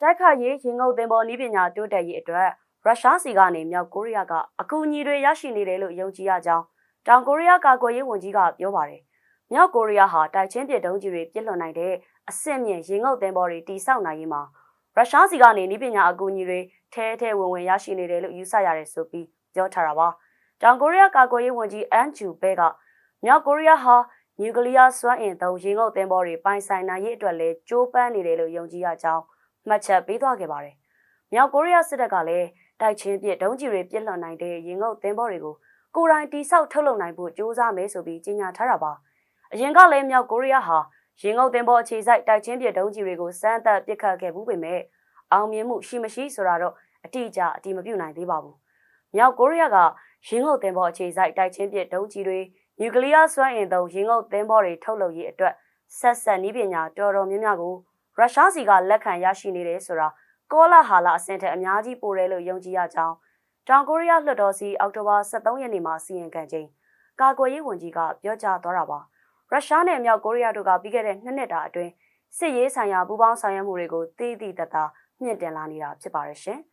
တိုက်ခတ်ရေးရင်ငုတ်သင်္ဘောနည်းပညာတိုးတက်ရေးအတွက်ရုရှားစီကနေမြောက်ကိုရီးယားကအကူအညီတွေရရှိနေတယ်လို့ယုံကြည်ရကြောင်းတောင်ကိုရီးယားကာကွယ်ရေးဝန်ကြီးကပြောပါတယ်။မြောက်ကိုရီးယားဟာတိုက်ချင်းပစ်ဒုံးကြီးတွေပြစ်လွှတ်နိုင်တဲ့အဆင့်မြင့်ရင်ငုတ်သင်္ဘောတွေတိစောက်နိုင်ရေးမှာရုရှားစီကနေနည်းပညာအကူအညီတွေထဲထဲဝင်ဝင်ရရှိနေတယ်လို့ယူဆရတယ်ဆိုပြီးပြောထားတာပါ။တောင်ကိုရီးယားကာကွယ်ရေးဝန်ကြီးအန်ဂျူဘဲကမြောက်ကိုရီးယားဟာနျူကလ িয়ার စွမ်းအင်သုံးရင်ငုတ်သင်္ဘောတွေပိုင်ဆိုင်နိုင်ရေးအတွက်လည်းကြိုးပမ်းနေတယ်လို့ယုံကြည်ရကြောင်း မှတ်ချက်ပေးသွားခဲ့ပါတယ်။မြောက်ကိုရီးယားစစ်တပ်ကလည်းတိုက်ချင်းပစ်ဒုံးကျည်တွေပြစ်လွှတ်နိုင်တဲ့ရင်ငုတ်သင်္ဘောတွေကိုကိုယ်တိုင်တိစောက်ထုတ်လုပ်နိုင်ဖို့ကြိုးစားမယ်ဆိုပြီးကြေညာထားတာပါ။အရင်ကလည်းမြောက်ကိုရီးယားဟာရင်ငုတ်သင်္ဘောအခြေစိုက်တိုက်ချင်းပစ်ဒုံးကျည်တွေကိုစမ်းသပ်ပစ်ခတ်ခဲ့မှုပေမဲ့အောင်မြင်မှုရှိမရှိဆိုတာတော့အတိအကျအတိမပြုနိုင်သေးပါဘူး။မြောက်ကိုရီးယားကရင်ငုတ်သင်္ဘောအခြေစိုက်တိုက်ချင်းပစ်ဒုံးကျည်တွေနျူကလ িয়ার စွမ်းအင်သုံးရင်ငုတ်သင်္ဘောတွေထုတ်လုပ်ရေးအတွက်ဆက်ဆက်နည်းပညာတော်တော်များများကို ရုရှားစီကလက်ခံရရှိနေတယ်ဆိုတာကောလာဟာလာအဆင့်ထက်အများကြီးပိုတယ်လို့ယုံကြည်ရကြောင်းတောင်ကိုရီးယားလွှတ်တော်စီအောက်တိုဘာ23ရက်နေ့မှာစီရင်ခံချိန်ကာကွယ်ရေးဝန်ကြီးကပြောကြားသွားတာပါရုရှားနဲ့မြောက်ကိုရီးယားတို့ကပြီးခဲ့တဲ့နှစ်နှစ်တာအတွင်းစစ်ရေးဆိုင်ရာပူးပေါင်းဆောင်ရွက်မှုတွေကိုတည်တည်တသာမြင့်တင်လာနေတာဖြစ်ပါတယ်ရှင်။